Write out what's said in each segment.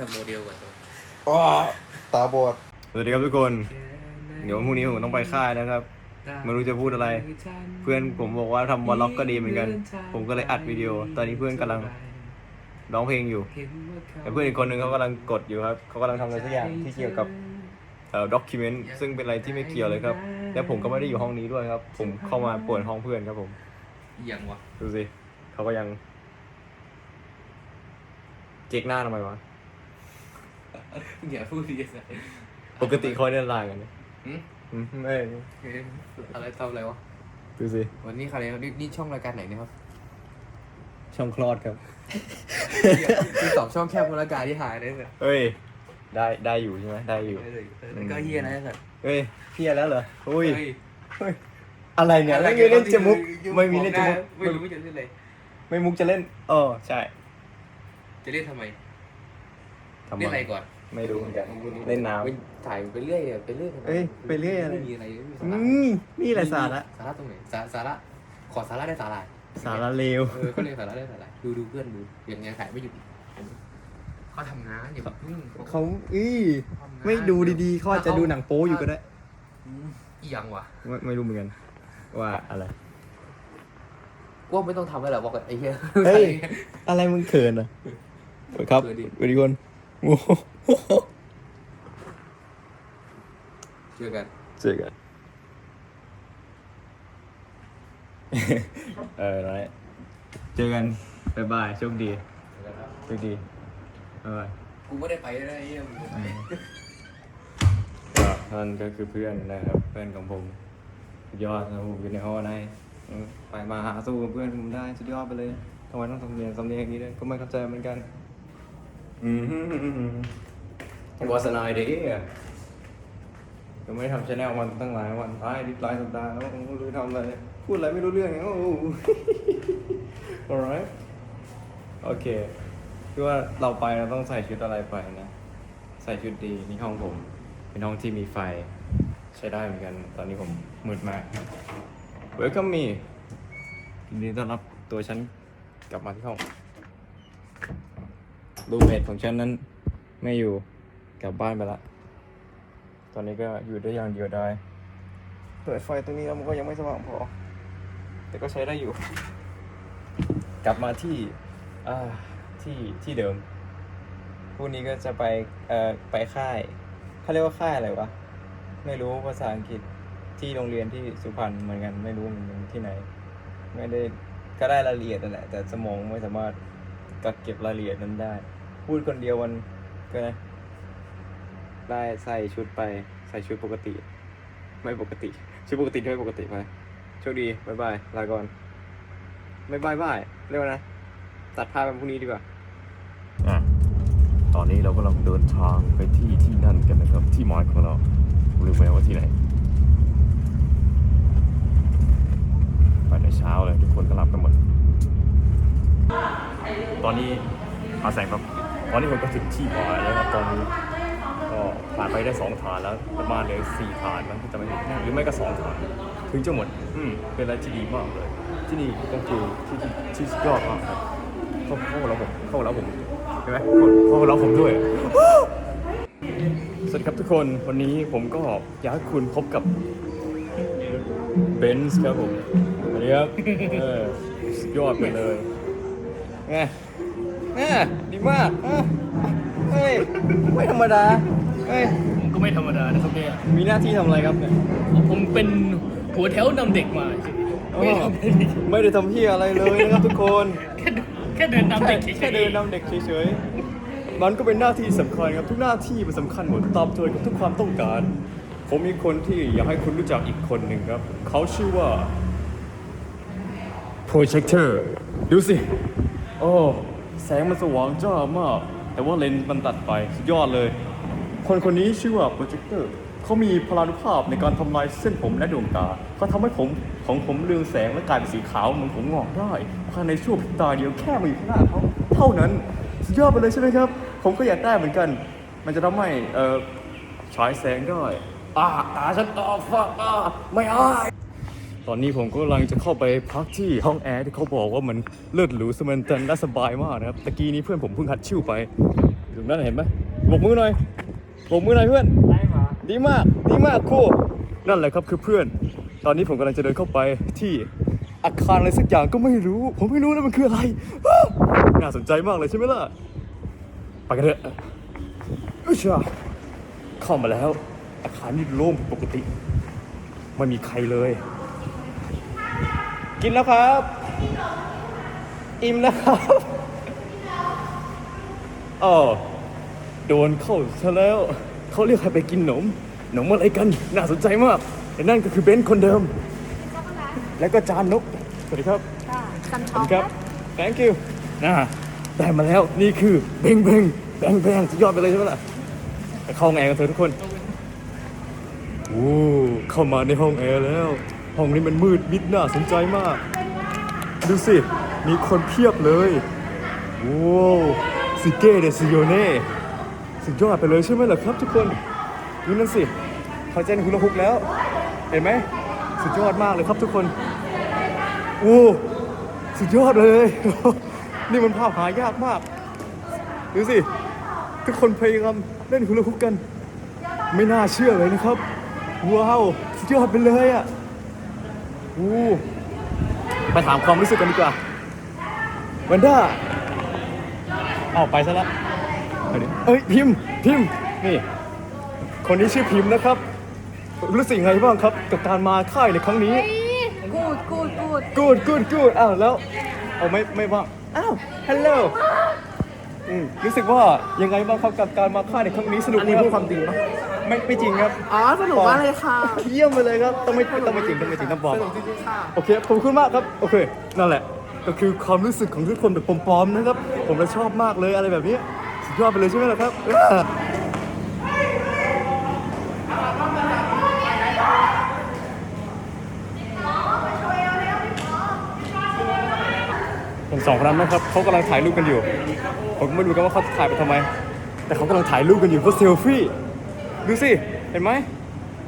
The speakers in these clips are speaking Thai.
ทำโมเดลก่อนตัวอ้าตาบอดสวัสดีครับทุกคน เดี๋ยวพรุ่งนี้ผมต้องไปค่ายนะครับ ไม่รู้จะพูดอะไร เพื่อนผมบอกว่าทำวอลล็อกก็ดีเหมือนกัน ผมก็เลยอัดวิดีโอ ตอนนี้เพื่อนกำลังร้องเพลงอยู่ แต่เพื่อนอีกคนนึงเขากำลังกดอยู่ครับ เขากำลังทำอะไรสักอย่างที่เกี่ยวกับเอ่อด็อกิเมนต์ ซึ่งเป็นอะไรที่ไม่เกี่ยวเลยครับ และผมก็ไม่ได้อยู่ห้องนี้ด้วยครับ ผมเข้ามาป่วนห้องเพื่อนครับผมเอียงวะ ดูสิเขาก็ยัง เจ๊กหน้าทำไมวะ อย่าพูดดีสิปกติเขาเดินลางกันเนี่ยหืมอืมไม่อะไรทำอะไรวะ ดูสิ วันนี้ใครเนี่ยนี่นี่ช่องรายการไหนเนี่ยครับช่องคลอดครับคือสองช่องแคบรายการที่หายได้เลยเฮ้ย ได้ได้อยู่ใช่ไหมได้อยู่ก็เฮียนะสัตว์เฮ้ยเพี้ยแล้วเหรอ อุ้ยเฮ้ย เฮ้ยอะไรเนี่ยไม่มีเล่นจมุก ไม่มีเล่นจมุกไม่รู้จะเล่นอะไรไม่มุกจะเล่นเออใช่ จะเล่นทำไม ทำเล่นอะไรไมก่อน ไม่รู้เหมือนกันเล่นน้ไปถ่ายไปเรื่อยอะไปเรื่อยเอ้ยไปเรื่อยอะไรไม่มีอะไรไม่มีสาำระอืมนี่แหละสาระสาระตรงไหนสาสาระขอสาระได้สาระสาระเลวเออเขาเรียกสาระได้สาระดูดูเพื่อนดูอย่างเงี้ยถ่ายไม่หยุดเขาทำงานอย่าเพิ่งเขาอีไม่ดูดีๆเขาอาจจะดูหนังโป๊อยู่ก็ได้อีหยังวะไม่ไม่รู้เหมือนกัน ว่าอะไรว่าไม่ต้องทำแล้วหรอบอกกับไอ้เหี้ย เฮ้ย อะไรมึงเขินอะครับเขินดิ สวัสดีคนโอ้โห เจอกัน เจอกัน เออไรเจอกันบ๊ายบายโชคดีโชคดีบ๊ายบายกูไม่ได้ไปนะไอ้เหี้ยมึงก็ท่านก็คือเพื่อนนะครับ เพื่อนของผมสุดยอดนะครับผมอยู่ในห้องในเออไปมาหาสู้กับเพื่อนผมได้สุดยอดไปเลยทำไมต้องสำเนียงสำเนียงอย่างนี้ด้วยก็ไม่เข้าใจเหมือนกัน อืม วาสนายดีอะยังไม่ได้ทำชาแนลวันตั้งหลายวันท้ายดิหลายสัปดาห์แล้วไม่รู้ทำอะไรพูดอะไรไม่รู้เรื่องโอ้โห alright โอเคคือว่าเราไปเราต้องใส่ชุดอะไรไปนะ ใส่ชุดดีนี่ห้องผม เป็นห้องที่มีไฟ ใช้ได้เหมือนกัน ตอนนี้ผมมืดมาก Welcome me ยินดีต้อนรับตัวฉันกลับมาที่ห้องรูเมทของฉันนั้นไม่อยู่ กลับบ้านไปละ ตอนนี้ก็อยู่ได้อย่างเดียวได้ เปิดไฟตรงนี้แล้วมันก็ยังไม่สว่างพอ แต่ก็ใช้ได้อยู่ กลับมาที่อ่าที่ที่เดิมพรุ่งนี้ก็จะไปเอ่อไปค่ายเขาเรียกว่าค่ายอะไรวะ ไม่รู้ภาษาอังกฤษที่โรงเรียนที่สุพรรณเหมือนกัน ไม่รู้เหมือนกันที่ไหน ไม่ได้ก็ได้รายละเอียดนั่นแหละแต่สมองไม่สามารถกักเก็บรายละเอียดนั้นได้ พูดคนเดียวมันก็ ได้ใส่ชุดไปใส่ชุดปกติ ไม่ปกติ ชุดปกติไม่ปกติไปโชคดีบายบายลาก่อนบายบายบายเรียกว่านะตัดภาพเป็นพรุ่งนี้ดีกว่าตอนนี้เรากำลังเดินทางไปที่ที่นั่นกันนะครับ ที่หมายของเรารู้ไหมว่าที่ไหนไปในเช้าเลยทุกคนก็รับกันหมด ตอนนี้อาแสงครับตอนนี้ผมก็ถึงที่หมายแล้วครับตอนนี้ ผ่านไปได้สองฐานแล้วประมาณเหลือสี่ฐานมั้งจะไม่ผิดหรือไม่ก็สองฐานถึงจะหมดอืมเป็นอะไรที่ดีมากเลย ที่นี่ก็คือที่ที่ที่สุดยอดมากครับเข้าเข้าแล้วผมเข้าแล้วผมใช่ไหมเข้าเข้าแล้วผมด้วยสวัสดีครับทุกคนวันนี้ผมก็อยากให้คุณพบกับเบนซ์ครับผมสวัสดีครับเออยอดไปเลยไงแง่ดีมากเฮ้ยไม่ธรรมดา ฮ้ยผมก็ไม่ธรรมดานะครับเนี่ยมีหน้าที่ทำอะไรครับเนี่ยผมเป็นหัวแถวนำเด็กมาเฉยอ๋อไม่ได้ทำอะไรเลยไม่ได้ทำที่อะไรเลยนะครับทุกคนแค่แค่เดินนำเด็กเฉยๆแค่เดินนำเด็กเฉยๆมันก็เป็นหน้าที่สำคัญครับทุกหน้าที่มันสำคัญหมดตอบโจทย์กับทุกความต้องการ ผมมีคนที่อยากให้คุณรู้จักอีกคนหนึ่งครับ เขาชื่อว่า Projector ดูสิ โอ้ แสงมันสว่างจ้ามาก แต่ว่าเลนส์มันตัดไป สุดยอดเลย คนคนนี้ชื่อว่า Projector เขามีพลานุภาพในการทำลายเส้นผมและดวงตาเขาทำให้ผมของผมเรืองแสงและกลายเป็นสีขาวเหมือนผมงอกได้ภายในช่วงพริบตาเดียวแค่มาอยู่ข้างหน้าเขาเท่านั้นสุดยอดไปเลยใช่ไหมครับ ผมก็อยากได้เหมือนกัน มันจะทำให้เอ่อฉายแสงได้อ่าตาฉันตาฟ้าอ่าไม่อายตอนนี้ผมก็กำลังจะเข้าไปพักที่ห้องแอร์ที่เขาบอกว่ามันเลิศหรูสมันตันและสบายมากนะครับตะกี้นี้เพื่อนผมเพิ่งหัดชิ่วไปอยู่ตรงนั้นเห็นไหมบกมือหน่อย โบกมือหน่อยเพื่อนดีมากดีมากครูนั่นแหละครับคือเพื่อน ตอนนี้ผมกำลังจะเดินเข้าไปที่อาคารอะไรสักอย่างก็ไม่รู้ ผมไม่รู้นะมันคืออะไรว้าวน่าสนใจมากเลยใช่ไหมล่ะไปกันเถอะอุ๊ยชาเข้ามาแล้ว อาคารนี่โล่งผิดปกติไม่มีใครเลย กินแล้วครับ อิ่มแล้วครับอ๋อ โดนเข้าซะแล้ว เขาเรียกใครไปกินหนม หนมอะไรกัน น่าสนใจมากแต่นั่นก็คือเบนซ์คนเดิม แล้วก็จานนก สวัสดีครับกันขช็ออบปคุณครับ thank you นะได้มาแล้ว นี่คือเบงเบงแบงแบงสุดยอดไปเลยใช่ไหมล่ะไปเข้าห้องแอร์กันเถอะทุกคน โอ้เข้ามาในห้องแอร์แล้ว ห้องนี้มันมืดมิดน่าสนใจมาก ดูสิ มีคนเพียบเลยโว้ซิเก้เดซิโยเน่ สุดยอดไปเลยใช่ไหมล่ะครับทุกคนดูนั่นสิเขาเจนฮุลาฮุกแล้ว เห็นไหมสุดยอดมากเลยครับทุกคนโอ้สุดยอดเลย นี่มันภาพหายากมากดูสิทุกคนพยายามเล่นฮุลาฮุกกัน ไม่น่าเชื่อเลยนะครับว้าวสุดยอดไปเลยอะโอ้ไปถามความรู้สึกกันดีกว่าวันด้าเอาไปซะและเอาดิเอ้ยพิมพ์พิมพ์นี่ คนนี้ชื่อพิมพ์นะครับ รู้สึกยังไงบ้างครับ กับการมาค่ายในครั้งนี้ กูดกูดกูดกูดกูดกูดอ้าวแล้ว เอาไม่ไม่ว่างอ้าวฮัลโหลอืมรู้สึกว่ายังไงบ้างครับกับการมาค่ายในครั้งนี้สนุกอันไหมนี้ครับพูดความจริงปะไม่ไม่จริงครับ อ๋อสนุกมากเลยค่ะเยี่ยมไปเลยครับ ต้องไม่ต้องไม่จริงต้องไม่จริงต้องปลอม สนุกจริงๆค่ะ โอเคขอบคุณมากครับ โอเค นั่นแหละ ก็คือความรู้สึกของทุกคนแบบปลอมๆนะครับ ผมเลยชอบมากเลยอะไรแบบนี้สุด ยอดไปเลยใช่ไหมล่ะครับเออเห็นสองคนนั้นไหมครับเขากำลังถ่ายรูปกันอยู่ ผมก็ไม่รู้กันว่าเขาถ่ายไปทำไม แต่เขากำลังถ่ายรูปกันอยู่เพื่อเซลฟี่ดูสิเห็นไหม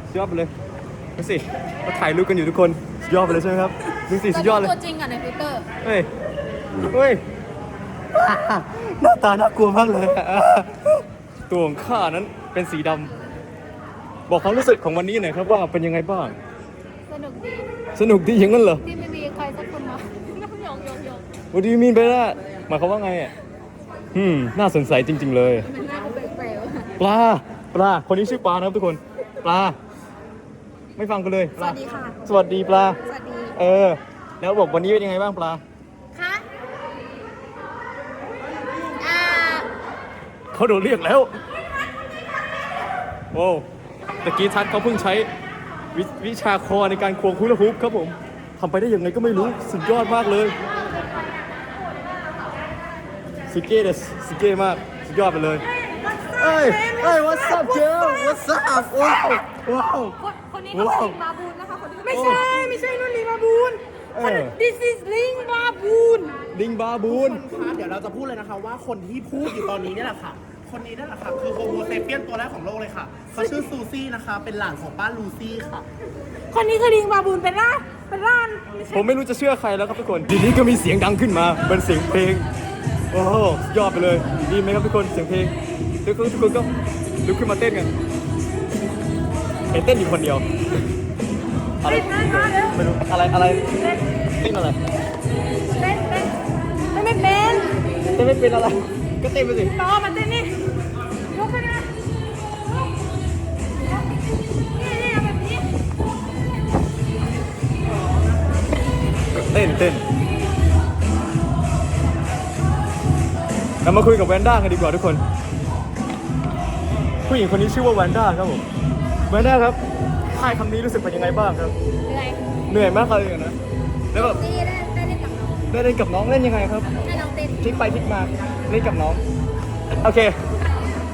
สุดยอดไปเลยดูสิเขาถ่ายรูปกันอยู่ทุกคนสุดยอดไปเลยใช่ไหมครับดูสิสุดยอดเลยตัวจริงอะในทวิตเตอร์เฮ้ยเฮ้ย หน้าตาน่ากลัวมากเลย ตัวของข้านั้นเป็นสีดำบอกความรู้สึกของวันนี้หน่อยครับว่าเป็นยังไงบ้าง สนุกดีสนุกดีอย่างนั้นเหรอ ที่ไม่มีใครสักคนมาหยองหยองหยอง What do you mean by that หมายความว่าไงอะอืมน่าสงสัยจริง ๆ เลย มันน่าดูแปลกๆปลา ปลา คนนี้ชื่อปลานะครับทุกคน ปลา ไม่ฟังกันเลยสปลาวัสดีค่ะ สวัสดีปลา สวัสดี เออ แล้วบอกวันนี้เป็นยังไงบ้างปลา คะอ่า เขาโดนเรียกแล้วโว้วตะกี้ทัดเขาเพิ่งใช้ววิชาคอในการควงฮูลาฮูปครับผมทำไปได้ยังไงก็ไม่รู้สุดยอดมากเลยสุดเก้เดสสุดเก้มากสุดยอดไปเลย เอ้ยเอ้ย what's up girl what's up ว้าวว้าว คนคนนี้เขาเป็นลิงบาบูนนะคะคนที่ไม่ใช่ไม่ใช่นุ่นลิงบาบูน เออ This is ลิงบาบูน ลิงบาบูนค่ะเดี๋ยวเราจะพูดเลยนะคะว่าคนที่พูดอยู่ตอนนี้เนี่ยแหละค่ะ คนนี้นั่นแหละค่ะ คือโฮโมเซเปียนตัวแรกของโลกเลยค่ะเขาชื่อซูซี่นะคะ เป็นหลานของป้าลูซี่ค่ะ คนนี้คือลิงบาบูนเป็นร่านเป็นร่านไม่ใช่ผมไม่รู้จะเชื่อใครแล้วครับทุกคนทีนี้ก็มีเสียงดังขึ้นมาเป็นเสียงเพลงโอ้โหสุดยอดไปเลยดีไหมครับทุกคนเสียงเพลงทุกคนทุกคนก็ลุกขึ้นมาเต้นกันเห็นเต้นอยู่คนเดียวอะไรไม่รู้อะไรอะไรเต้นอะไรเต้นเต้นเต้นไม่เป็นเต้นไม่เป็นอะไร ก็เต้นไปสิรอมันเต้นนี่ เต้นเต้นเรามาคุยกับแวนด้ากันดีกว่าทุกคน ผู้หญิงคนนี้ชื่อว่าแวนด้าครับผมแวนด้าครับค่ายคำนี้รู้สึกเป็นยังไงบ้างครับ เหนื่อยเหนื่อยมากเลยนะแล้วแบบนี่ได้ได้เล่นกับน้องได้เล่นกับน้องเล่นยังไงครับให้น้องเต้นพลิกไปพลิกมาเล่นกับน้องโอเค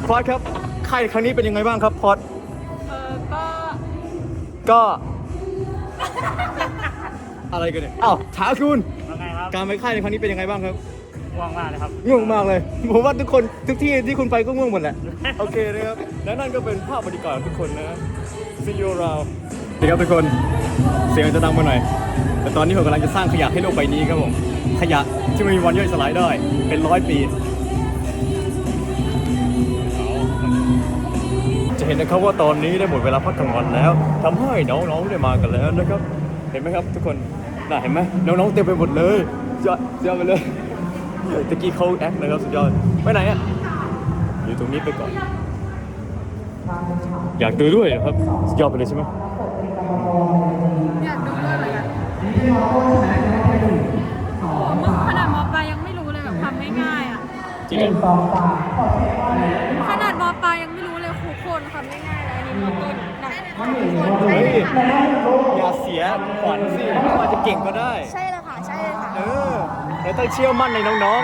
พอดครับค่ายครั้งนี้เป็นยังไงบ้างครับพอดเออก็ก็ อะไรกันเนี่ยอ้าวถาคุณว่าไงครับการไปค่ายในครั้งนี้เป็นยังไงบ้างครับว่างมากเลยครับง่วงมากเลยผมว่าทุกคนทุกที่ที่คุณไปก็ง่วงหมดแหละโอเคนะครับและนั่นก็เป็นภาพบรรยากาศของทุกคนนะ See you around ดีครับทุกคนเสียงจะดังมาหน่อย แต่ตอนนี้ผมกำลังจะสร้างขยะให้โลกใบนี้ครับผมขยะที่ไม่มีวันย่อยสลายได้เป็นร้อยปี จะเห็นนะครับว่าตอนนี้ได้หมดเวลาพักกลางวันแล้วทำให้น้องๆได้มากันแล้วนะครับ เห็นไหมครับทุกคน น่าเห็นไหมน้องๆเต็มไปหมดเลยสุดยอดสุดยอดไปเลยตะกี้เขาแอคนะครับสุดยอดไปไหนอะอยู่ตรงนี้ไปก่อน อยากดูด้วยเหรอครับสุดยอดไปเลยใช่ไหมอยากดูด้วยเหมือนกันโอ้โหมึงขนาดมอปลายยังไม่รู้เลยแบบทำง่ายๆอะจริงเหรอขนาดมอปลายยังไม่รู้เลยครูคนทำง่ายๆเลย อันนี้มอต้นหนักครูคนเฮ้ใช่ยเลยค่ะอย่าเสียขวัญสิอาจจะเก่งก็ได้ ใช่เลยค่ะ ใช่เลยค่ะเออเราต้องเชื่อมั่นในน้อง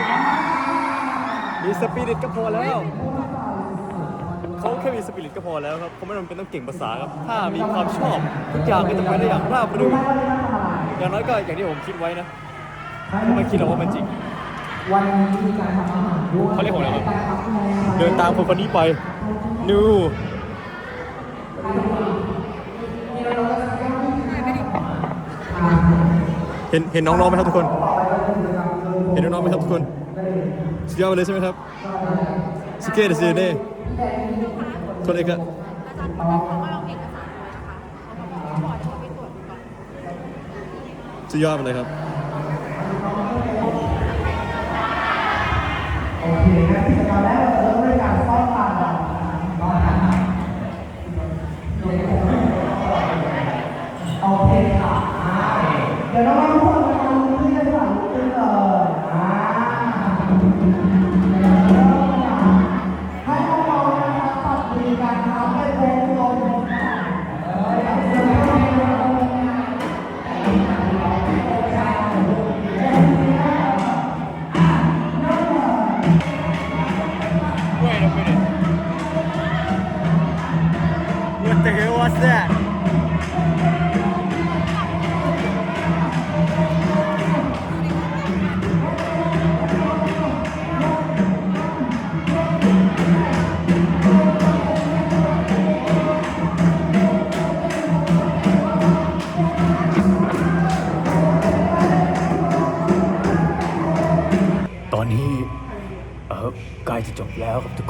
ๆ มีสปิริตก็พอแล้วเขาแค่มีสปิริตก็พอแล้วครับเขาไม่จำเป็นต้องเก่งภาษาครับ ถ้ามีความชอบทุกอย่างก็จะไปได้อย่างราบรื่นอย่างน้อยก็อย่างที่ผมคิดไว้นะผมไม่คิดหรอกว่ามันจริงเขาเรียกผมอะไรครับเดินตามคนคนนี้ไปนู เห็นเห็นน้องๆไหมครับทุกคน เห็นน้องๆไหมครับทุกคนสุดยอดไปเลยใช่ไหมครับสเกตเซเน่คนเอกอะอาจารย์คนนั้นเขาก็ลองเอกสารไว้นะคะเขาบอกว่าเขาไปตรวจก่อนสุดยอดไปเลยครับ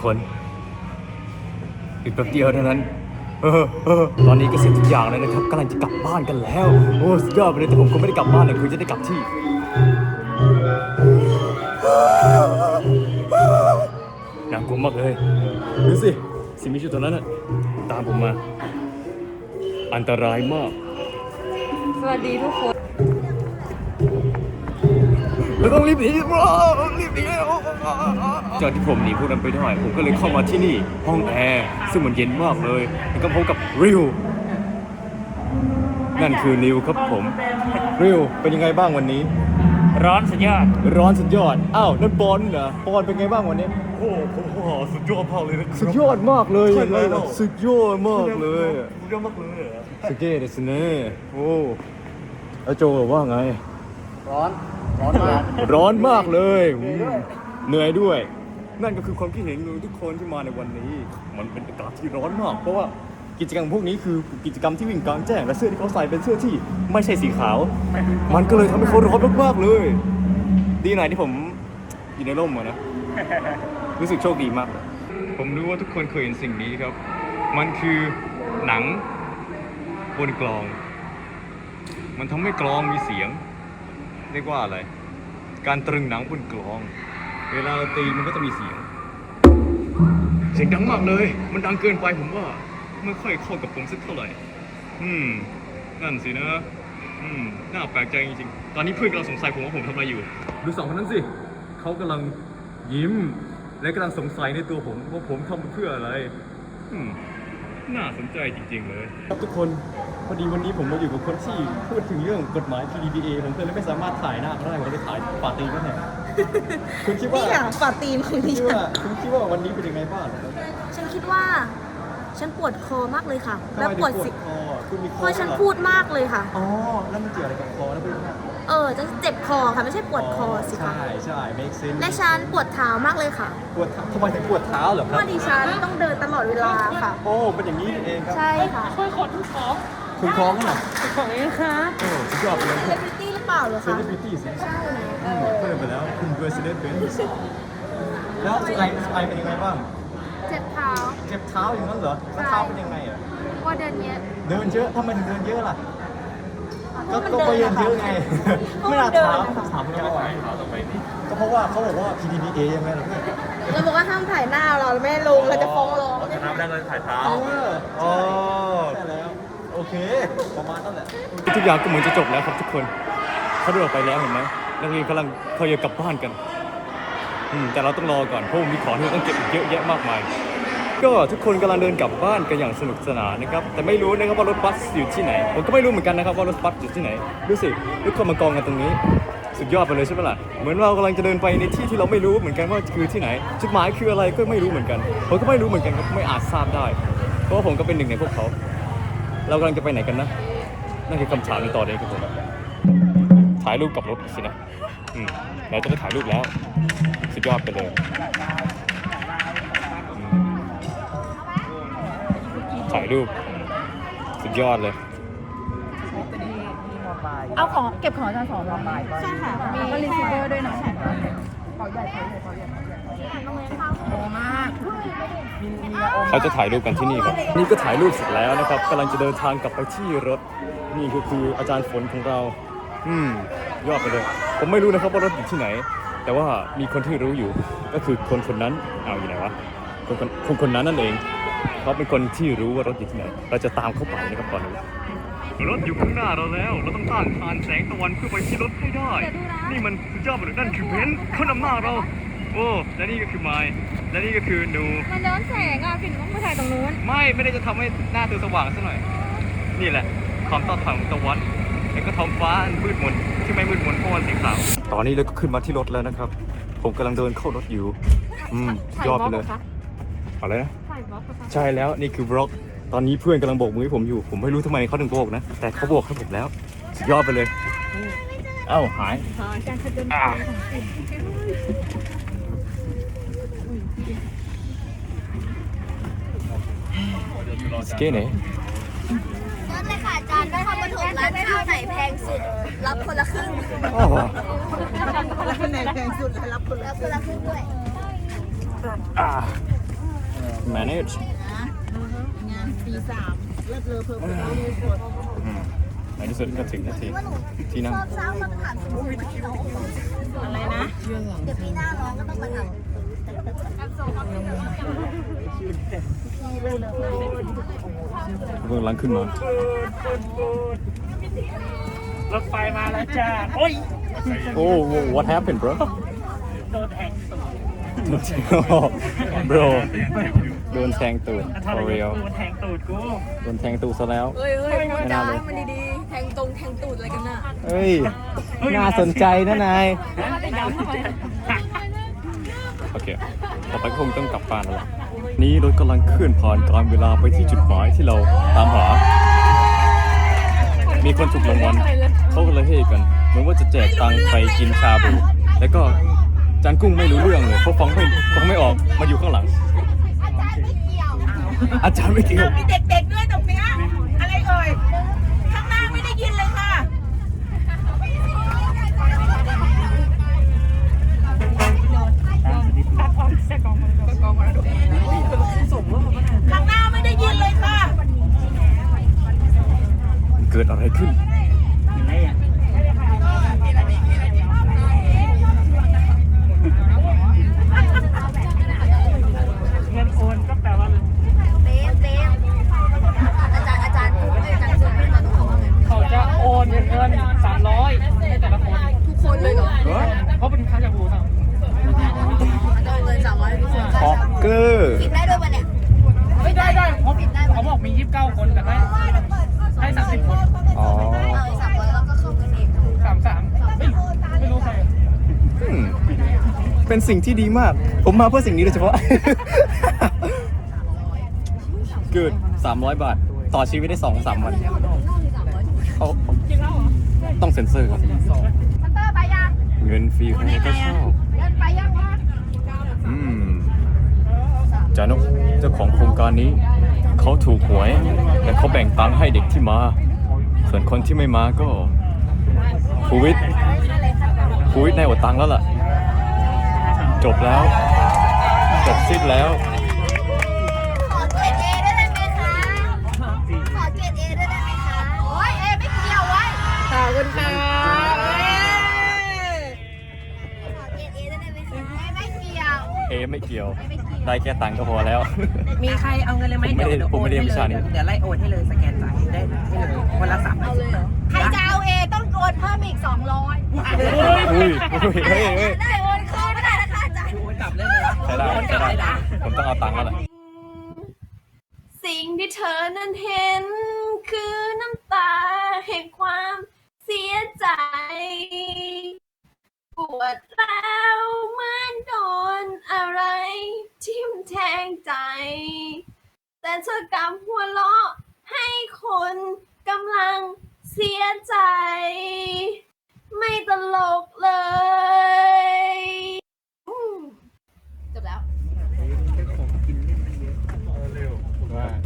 คนอีกแป๊บเดียวเท่านั้นเออเออตอนนี้ก็เสร็จทุกอย่างแล้วนะครับกำลังจะกลับบ้านกันแล้ว โอ้สุดยอดไปเลยแต่ผมคงไม่ได้กลับบ้านเลยคือจะได้กลับที่น่ากลัวมากเลยดูสิสิมีชีวิตตัวนั้นน่ะตามผมมา อันตรายมาก สวัสดีทุกคน เราต้องรีบหนีรีบหนีจากที่ผมหนีพวกนั้นไปได้ผมก็เลยเข้ามาที่นี่ห้องแอร์ซึ่งมันเย็นมากเลย แล้วก็พบกับริวนั่นคือนิวครับผมริวเป็นยังไงบ้างวันนี้ ร้อนสุดยอด ร้อนสุดยอด อ้าวนั่นบอลเหรอบอลเป็นไงบ้างวันนี้โอ้โหสุดยอดมากเลยนะสุดยอดมากเลยใช่เลยสุดยอดมากเลยสุดยอดมากเลยสเกตเดสเน่โอ้แล้วโจว่าไง ร้อน ร้อนมาก ร้อนมากเลยอืมเหนื่อยด้วย นั่นก็คือความคิดเห็นของทุกคนที่มาในวันนี้ มันเป็นอากาศที่ร้อนมาก เพราะว่ากิจกรรมพวกนี้คือกิจกรรมที่วิ่งกลางแจ้งและเสื้อที่เขาใส่เป็นเสื้อที่ไม่ใช่สีขาว มันก็เลยทำให้เขาร้อนมากๆเลย ดีหน่อยที่ผมอยู่ในร่มอะนะ รู้สึกโชคดีมาก ผมรู้ว่าทุกคนเคยเห็นสิ่งนี้ครับ มันคือหนังบนกลอง มันทำให้กลองมีเสียง เรียกว่าอะไร การตรึงหนังบนกลอง เวลาเราตีมันก็จะมีเสียง เสียงดังมากเลย มันดังเกินไปผมว่า ไม่ค่อยเข้ากับผมสักเท่าไหร่ อืม นั่นสินะ อืม น่าแปลกใจจริงๆ ตอนนี้เพื่อนกำลังสงสัยผมว่าผมทำอะไรอยู่ ดูสองคนนั้นสิ เขากำลังยิ้ม และกำลังสงสัยในตัวผมว่าผมทำเพื่ออะไร อืม น่าสนใจจริง ๆ เลย ครับทุกคนพอดีวันนี้ผมมาอยู่กับคนที่พูดถึงเรื่องกฎหมาย PDPA ผมก็เลยไม่สามารถถ่ายหน้าเขาได้ผมเลยถ่ายปาตีก็แทนคุณคิดว่านี่ค่ะฝ่าตีนของคุณดิคิดฉันว่าคุณคิดว่าวันนี้เป็นยังไงบ้างครับฉันคิดว่า ฉันปวดคอมากเลยค่ะทำแล้วไมปวดถึงสิคอคุณมีคอเพราะฉันเหรอพูดมากเลยค่ะ อ๋อแล้วมันเกี่ยวอะไรกับคอแล้วเพื่อน เออจะเจ็บคอค่ะไม่ใช่ปวดคอสิคะใช่ใช่ make sense และฉันปวดเท้ามากเลยค่ะ ปวดเท้าทำไมถึงปวดเท้าเหรอเพครับราะดิฉันต้องเดินตลอดเวลาค่ะ โอ้เป็นอย่างนี้นี่เองครับ ใช่ค่ะช่วยขอทุกของโคุณท้องเหรอของเองค่ะโอ้สุดยอดไปเลยเซเลบริตี้หรือเปล่าเหรอเซคะเลบริตี้สิอืมเพิ่มไปแล้วคุณเ e อร์ d เด b เบนแล้วสไลสไลเป็นยังไงบ้าง เจ็บเท้าเจ็บเท้าอย่างนั้นเหรอแล้วเท้าเป็นยังไงอะก็เดินเย็นเดินเยอะทำไมถึงเดินเยอะล่ะ ก็ก็ไปเดินเยอะไงไม่น่าถามถามไม่ไหวก็เพราะว่าเขาบอกว่า PDPA ยังไงล่ะเพื่อนเราบอกว่าห้ามถ่ายหน้าเราไม่ลงเราจะฟ้องร้อง น้ำได้เลยถ่ายเท้าอ๋อใช่แล้วโอเค ประมาณนั้นแหละ ทุกอย่างก็เหมือนจะจบแล้วครับทุกคนเขาเดินออกไปแล้วเห็นไหมนักเรียนกำลังทยอยกลับบ้านกันอืมแต่เราต้องรอก่อนเพราะมีของที่เราต้องเก็บอีกเยอะแยะมากมาย ก็ทุกคนกำลังเดินกลับบ้านกันอย่างสนุกสนานนะครับ แต่ไม่รู้นะครับว่ารถบัสอยู่ที่ไหน ผมก็ไม่รู้เหมือนกันนะครับว่ารถบัสอยู่ที่ไหน ดูสิทุกคนมากองกันตรงนี้ สุดยอดไปเลยใช่ไหมล่ะ เหมือนเรากำลังจะเดินไปในที่ที่เราไม่รู้เหมือนกันว่าคือที่ไหน จุดหมายคืออะไรก็ไม่รู้เหมือนกัน ผมก็ไม่รู้เหมือนกันครับไม่อาจทราบได้ เพราะว่าผมก็เป็นหนึ่งในพวกเขา เรากำลังจะไปไหนกันนะ นั่นคือคำถามในตอนนี้ครับผมถ่ายรูปกับรถสินะ อืมเราจะได้ถ่ายรูปแล้ว สุดยอดไปเลย ถ่ายรูป สุดยอดเลย เอาของเก็บของอาจารย์สองเราไปใช่ค่ะ มีก็รีซิเวอร์ด้วยเนาะเขาจะถ่ายรูปกันที่นี่ครับ นี่ก็ถ่ายรูปเสร็จแล้วนะครับกำลังจะเดินทางกลับไปที่รถ นี่ก็คืออาจารย์ฝนของเรา อืม ยอดไปเลย ผมไม่รู้นะครับว่ารถอยู่ที่ไหน แต่ว่ามีคนที่รู้อยู่ ก็คือคนคนนั้น เอาอยู่ไหนวะ คนคนคนคนนั้นนั่นเอง เขาเป็นคนที่รู้ว่ารถอยู่ที่ไหน เราจะตามเข้าไปนะครับตอนนี้รถอยู่ข้างหน้าเราแล้ว เราต้องต้านทานแสงตะวันเพื่อไปที่รถให้ได้ นี่มันสุดยอดไปเลยนั่นคือเบนซ์เขานำหน้าเรา โอ้ และนี่ก็คือไมล์และนี่ก็คือหนู มันย้อนแสงอะผิดต้องไปถ่ายตรงนู้น ไม่ ไม่ได้จะทำให้หน้าเธอสว่างซะหน่อย นี่แหละ ความต้านทานของตะวันแล้วก็ท้องฟ้าอันมืดมนที่ไม่มืดมนเพราะวันสีขาว ตอนนี้เราก็ขึ้นมาที่รถแล้วนะครับ ผมกำลังเดินเข้ารถอยู่ อืม ยอดไปเลยอะไรนะถ่าย บล็อกค่ะใช่แล้วนี่คือบล็อก ตอนนี้เพื่อนกำลังโบกมือให้ผมอยู่ ผมไม่รู้ทำไมเขาถึงโบกนะ แต่เขาโบกให้ผมแล้วสุดยอดไปเลย เอ้าหายอ่าสเกเน่นั่นเลยค่ะอาจารย์นครปฐมร้านข้าวไหนแพงสุด รับคนละครึ่งโอ้โหแล้วคนไหนแพงสุดแล้วรับคนรับคนละครึ่งด้วย อ่า manage งานปีสามเลิกเลอเพอเพออืมในที่สุดก็ถึงนาทีว่าหนูที่นั่ง ชอบสร้างมาตรฐานสมมติน้องอะไรนะเดี๋ยวปีหน้าน้องก็ต้องมาทเพิ่งลังขึ้นมา รถไฟมาแล้วจ้า โอ้ย โอ้ what happened bro โดนแทง bro โดนแทงตูดถ้า for เรา real โดนแทงตูดกูโดนแทงตูดซะแล้ว เฮ้ยเฮ้ยไม่น่าเลยมันดีๆ แทงตรงแทงตูดอะไรกันน่ะเฮ้ย น่าสนใจนะนาย โอเค ต่อไปก็คงต้องกลับบ้านแล้วล่ะนี้รถกำลังเคลื่อนผ่านกลางเวลาไปที่จุดหมายที่เราตามหา มีคนถูกรางวัลเขาก็เลยเฮกัน เหมือนว่าจะแจกตังค์ไปกินชาบู แล้วก็จานกุ้งไม่รู้เรื่องเลยเพราะฟังไม่ฟังไม่ออก มาอยู่ข้างหลัง อาจารย์ไม่เกี่ยว มีเด็กๆด้วยตรงเนี้ยอะไรเอ่ย ข้างหน้าไม่ได้ยินเลยค่ะ ข้างหน้าไม่ได้ยินเลยค่ะ เกิดอะไรขึ้น เงินโอนก็แปลว่าำเบมเบมอาจารย์อาจารย์อาจารย์สุดที่มาต้องบอกว่าไง เขาจะโอนเงินเงินสามร้อยให้แต่ละคน ทุกคนเลยเหรอ เพราะเป็นค่าจากบูครับ อาจารย์เงินสามร้อยทุกคน ฮอกเกอร์ ผิดได้ด้วยปะเนี่ย ไม่ได้ได้เขาเขาบอกมี 29 คนแต่ให้ให้ 30 คน อ๋อ เอาสามร้อยแล้วก็เข้ากันเอง 33ไม่ไม่รู้ใคร อืม เป็นสิ่งที่ดีมาก ผมมาเพื่อสิ่งนี้โดยเฉพาะเกิด300 บาท ต่อชีวิตได้ 2 3 วันเขาต้องเซ็นเซอร์ครับซันเตอร์ไปยังเงินฟรีใครก็ชอบเดินไปยังวะอืมจานกเจ้าของโครงการนี้ เขาถูกหวยและเขาแบ่งตังค์ให้เด็กที่มา ส่วนคนที่ไม่มาก็ภูวิทย์ภูวิทย์ในอดตังค์แล้วล่ะ จบแล้ว จบสิ้นแล้ว ขอเกรดเอได้ไหมคะ ขอเกรดเอได้ไหมคะ โอ้ยเอไม่เกี่ยวไว้ยขอบคุณค่ะขอเกรดเอได้ไหมคะเอไม่เกี่ยว เอไม่เกี่ยว ได้แค่ตังค์ก็พอแล้ว มีใครเอาเงินเลยไหมผมไม่ได้เดี๋ยวผมไม่ได้โอนให้วิชานี้เลยเดี๋ยวไล่โอนให้เลยสแกนจ่ายได้ให้เลยวันละสามร้อยสิบบาทใครจะเอาเอต้องโอนเพิ่มอีก200อุ้ยอุ้ยเฮ้ยเฮ้ย ได้โอ ใช้ได้โอนกใช้ลับได้เลยนะผมต้องเอาตังค์แล้วล่ะสิ่งที่เธอนั้นเห็น คือน้ำตาแห่งความเสียใจ ปวดแล้วเหมือนโดนอะไร ทิ่มแทงใจ แต่เธอกลับหัวเราะให้คนกำลังเสียใจ ไม่ตลกเลยอืมจบแล้ว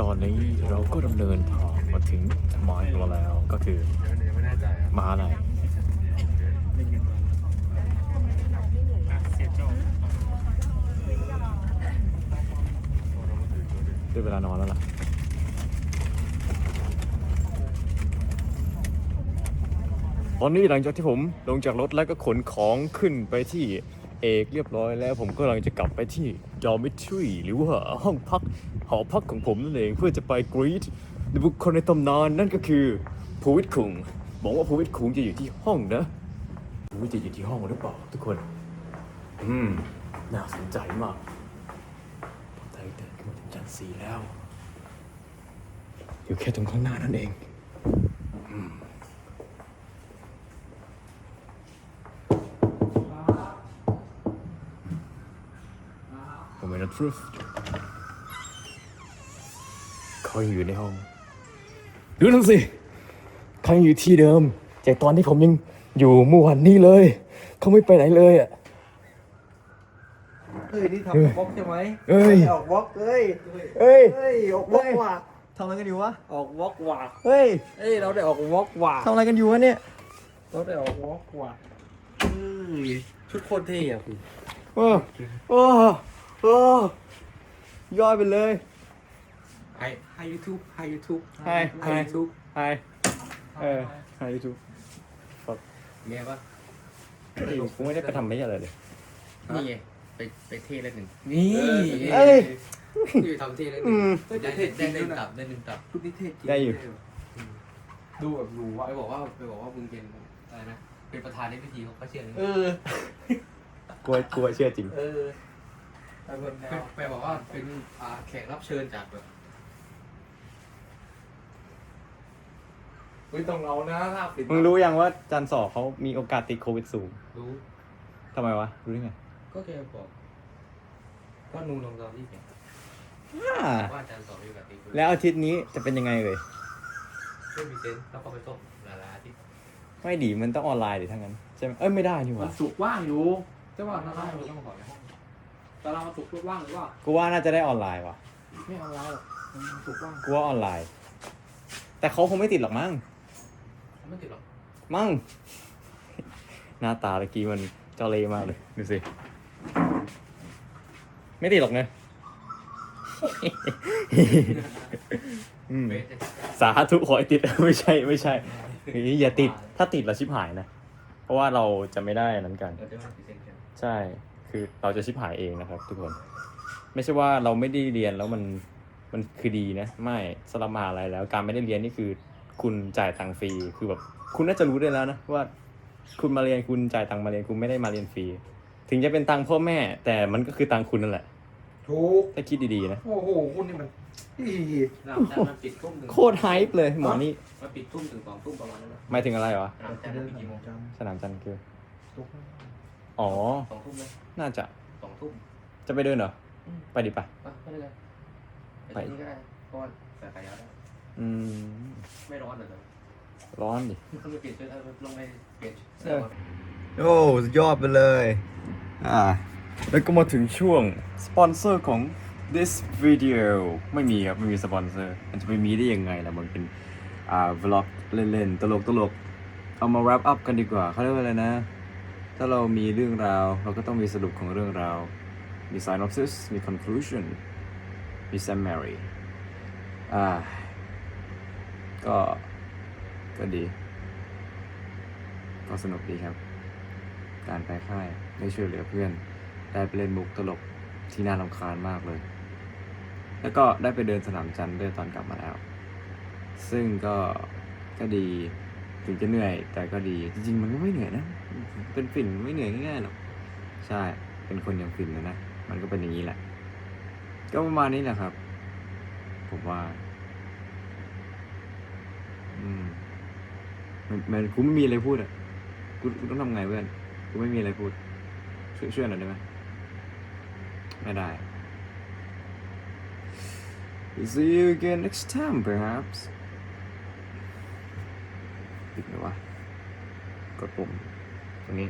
ตอนนี้เราก็ดำเนินทางมาถึงมายเราแล้วก็คือมาลัยได้เวลานอนแล้วล่ะตอนนี้หลังจากที่ผมลงจากรถแล้วก็ขนของขึ้นไปที่เอกเรียบร้อยแล้ว ผมก็กำลังจะกลับไปที่ dormitory หรือว่าห้องพักหอพักของผมนั่นเองเพื่อจะไปกรีดในบุคคลในตำนานนั่นก็คือภูวิทคุงบอกว่าภูวิทคุงจะอยู่ที่ห้องนะภูวิทจะอยู่ที่ห้องหรือเปล่าทุกคน อืม น่าสนใจมากผมได้เดินขึ้นมาถึงชั้นสี่แล้ว อยู่แค่ตรงข้างหน้านั่นเองผม เป็นนัทฟรุฟเขายังอยู่ในห้อง ดูนั่นสิเขายังอยู่ที่เดิม จากตอนที่ผมยังอยู่เมื่อวันนี้เลย เขาไม่ไปไหนเลยอะเฮ้ยนี่ทำบล็อกใช่ไหมเอ้ย ออกบล็อกเอ้ยเอ้ยเฮ้ยออกบล็อกว่ะทำอะไรกันอยู่วะ ออกบล็อกว่ะเฮ้ยเอ้ยเราได้ออกบล็อกว่ะทำอะไรกันอยู่วะเนี่ย เราได้ออกบล็อกว่ะเฮ้ยชุดโคตรเท่อะคุณ โอ้โอ้ โอ้ย่อยไปเลยไฮไฮยูทูบไฮยูทูบไฮไฮไฮยูทูบไฮเออไฮยูทูบเมียปะกูไม่ได้ไปทำไม่อะไรเลย นี่ไงไปไปเท่แล้วหนึ่งนี่ เอ้ย อยู่ทำเท่แล้วหอืนึ่งมได้ได้ได้หนึ่งตับได้หนึ่งตับชุดนี้เท่จริงได้อยู่ ดูแบบหรูไปว่ะบอกว่าไปบอกว่ามึงเป็นอะไรนะเป็นประธานในพิธีเขาก็เชื่อเลยเออกลัวกลัวเชื่อจริง เออ ไปบนแนไปวไปบอกว่าเป็นอ่าแขกรับเชิญจากแบบเฮ้ยต้องเอานะภาพปิดมึงรู้ยังว่าจันสอเขามีโอกาสติดโควิดสูงรู้ทำไมวะ รู้ได้ไงก็แกบอกว่านูนลงตอนที่แกอ่าว่าอาจารย์สอนอยู่กับติ๊กแล้วอาทิตย์นี้จะเป็นยังไงเลยช่วยพรีเซนต์แล้วก็ไปส่งลาลาที่ไม่ดีมันต้องออนไลน์ดิทั้งนั้นใช่ไหมเอ้ยไม่ได้นี่หมัว่านสุกว่างอยู่ใช่ป่ะถ้าน่าได้ได้เราต้องมาขอในห้อง ตารางมันสุกว่างหรือเปล่ากูว่าน่าจะได้ออนไลน์ว่ะไม่เอาแล้วหรอกมันสุกว่างกูว่าออนไลน์ แต่เขาคงไม่ติดหรอกมั้งไม่ติดหรอกมั้งหน้าตาตะกี้มันเจ้าเล่ห์มากเลยดูสิไม่ติดหรอกเนอะ อืมเบสจะสาธุขอให้ติด ไม่ใช่ไม่ใช่เฮ้ยอย่าติดถ้าติดเราชิบหายนะ เพราะว่าเราจะไม่ได้อันนั้นกันเดี๋ยวจะมาพรีเซนต์กันใช่ คือเราจะชิบหายเองนะครับ ทุกคน ไม่ใช่ว่าเราไม่ได้เรียนแล้วมันมันคือดีนะ ไม่สลับมหาอะไรแล้ว การไม่ได้เรียนนี่คือ คุณจ่ายตังค์ฟรีคือแบบคุณน่าจะรู้ได้แล้วนะว่า คุณมาเรียนคุณจ่ายตังค์มาเรียนคุณไม่ได้มาเรียนฟรีถึงจะเป็นตังค์พ่อแม่ แต่มันก็คือตังค์คุณนั่นแหละถูกถ้าคิดดีๆนะโอ้โหคุณนี่มันอีแล้วแต่มันปิดทุ่มถึงโคตรไฮป์เลยหมอนี่มันปิดทุ่มถึงสองทุ่มประมาณนั้นแหละหมายถึงอะไรวะอ่าแต่มันปิดกี่โมง สนามจันทร์คือสุก อ๋อ สองทุ่มเลยน่าจะ สองทุ่มจะไปเดินเหรอไปดิปะ อะไม่เป็นไรไปที่นี่ก็ได้เพราะว่าใส่ขายาวได้อืม ไม่ร้อนเลยร้อนดิต้องไปเปลี่ยนชุดเอาลงไปเปลี่ยนเสื้อก่อน โอ้สุดยอดไปเลย อ่า แล้วก็มาถึงช่วง สปอนเซอร์ของ this video ไม่มีครับ ไม่มีสปอนเซอร์ มันจะไปมีได้ยังไงล่ะ มันเป็น อ่า vlog เล่นๆ ตลกตลกๆเอามา wrap up กันดีกว่า เขาเรียกว่าอะไรนะ ถ้าเรามีเรื่องราว เราก็ต้องมีสรุปของเรื่องราว มี synopsis มี conclusion มี summary อ่า ก็ ก็ดี ก็สนุกดีครับ การไปค่ายได้ช่วยเหลือเพื่อน ได้ไปเล่นมุกตลกที่น่ารำคาญมากเลย แล้วก็ได้ไปเดินสนามจันทร์ด้วยตอนกลับมาแล้ว ซึ่งก็ ก็ดี ถึงจะเหนื่อยแต่ก็ดีจริงๆ มันก็ไม่เหนื่อยนะ เป็นฝิ่นไม่เหนื่อยง่ายๆหรอกใช่เป็นคนอย่างฝิ่นนะนะมันก็เป็นอย่างนี้แหละ ก็ประมาณนี้แหละครับ ผมว่า อืมมันมันกูไม่มีอะไรพูดอะกูกูต้องทำไงเพื่อนกูไม่มีอะไรพูด ช่วยช่วยหน่อยได้ไหมไม่ได้ See you again next time perhaps ปิดไหมวะ กดปุ่ม ตรงนี้